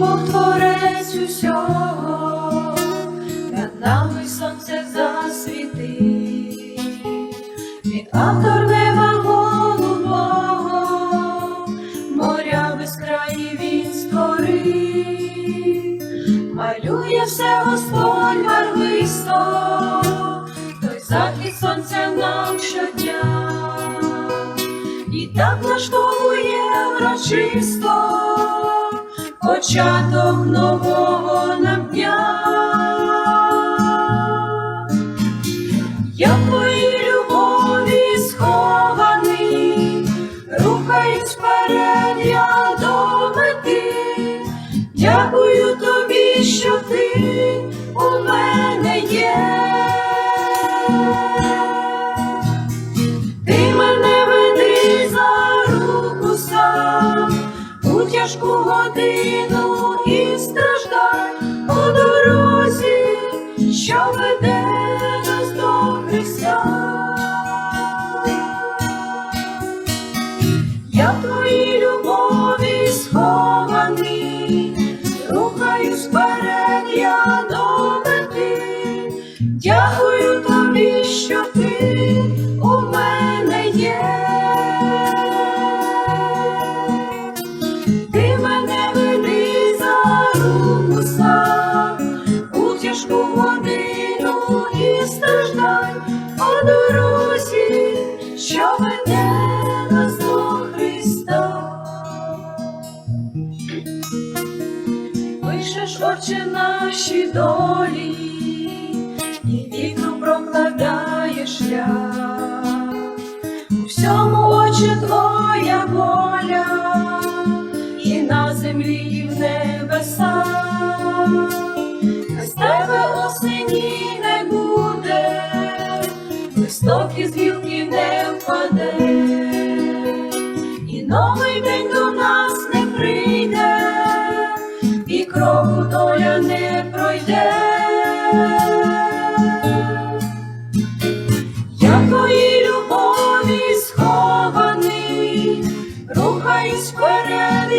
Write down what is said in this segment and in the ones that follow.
Бог творець усього, над нами сонце засвітить, він автор неба голубого, моря безкраї він створив, малює все Господь барвисто, той захід сонця нам щодня, і так влаштовує врочисто початок нового нам дня. Я в твоїй любові схований, рухаюсь вперед я до тяжку годину Пишеш, Отче, наші долі, і вітру прокладаєш шлях. У всьому очі твоя воля, і на землі, і в небесах. Без тебе осені не буде, листок із гілки не впаде, і новий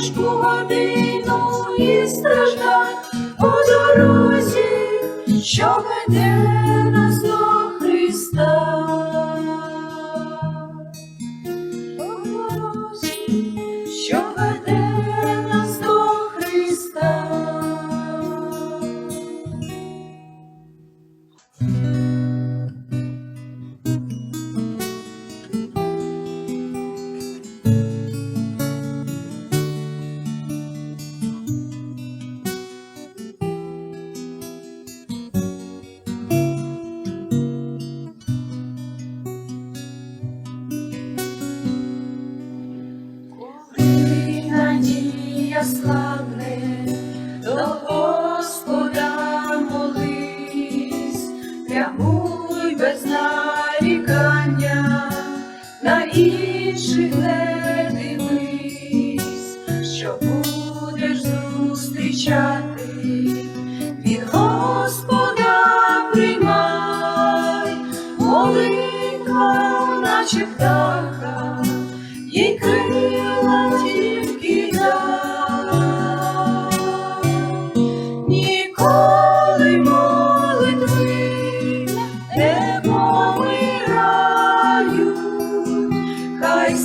тяжку годину і страждань по дорозі, що веде нас надія слабне, до Господа молись, прямуй без нарікання, на інших не дивись, що будеш зустрічати, від Господа приймай, молитва, наче птаха, їй крила Хай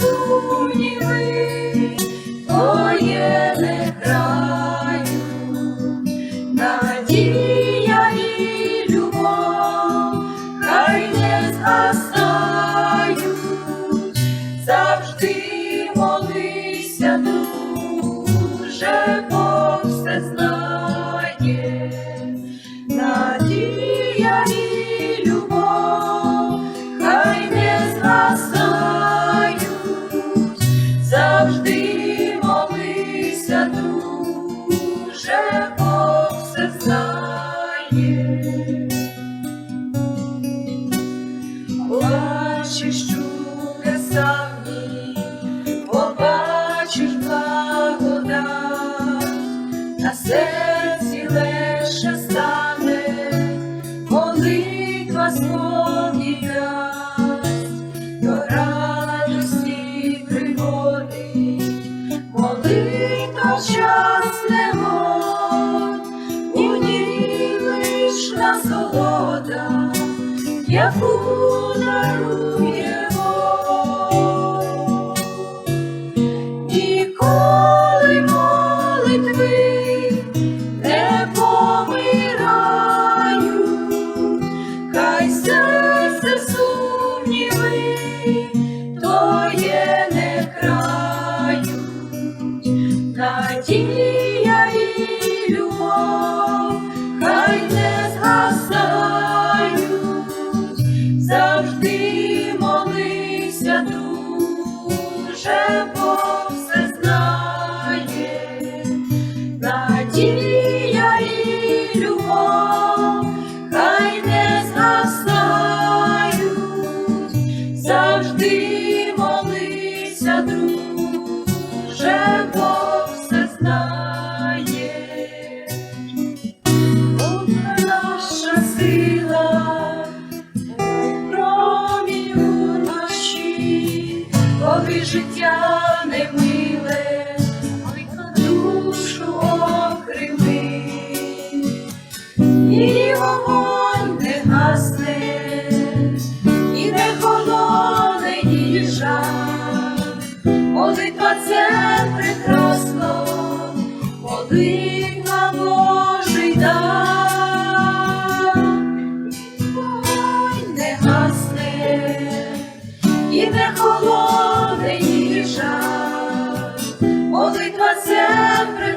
сумніви, твоє не краю, надія і любов, хай не згасають, завжди молися дуже знає, надія і любов, хай не згасає. Llorar. Молися дуже, бо все знає, надія і любов, хай не згасають, завжди молися, друже, життя немиле, душу окрими, і вогонь не гасне, і не холоне їжа, молитва це прекрасно, молитва Божий дар, вогонь не гасне, і не холоне добре.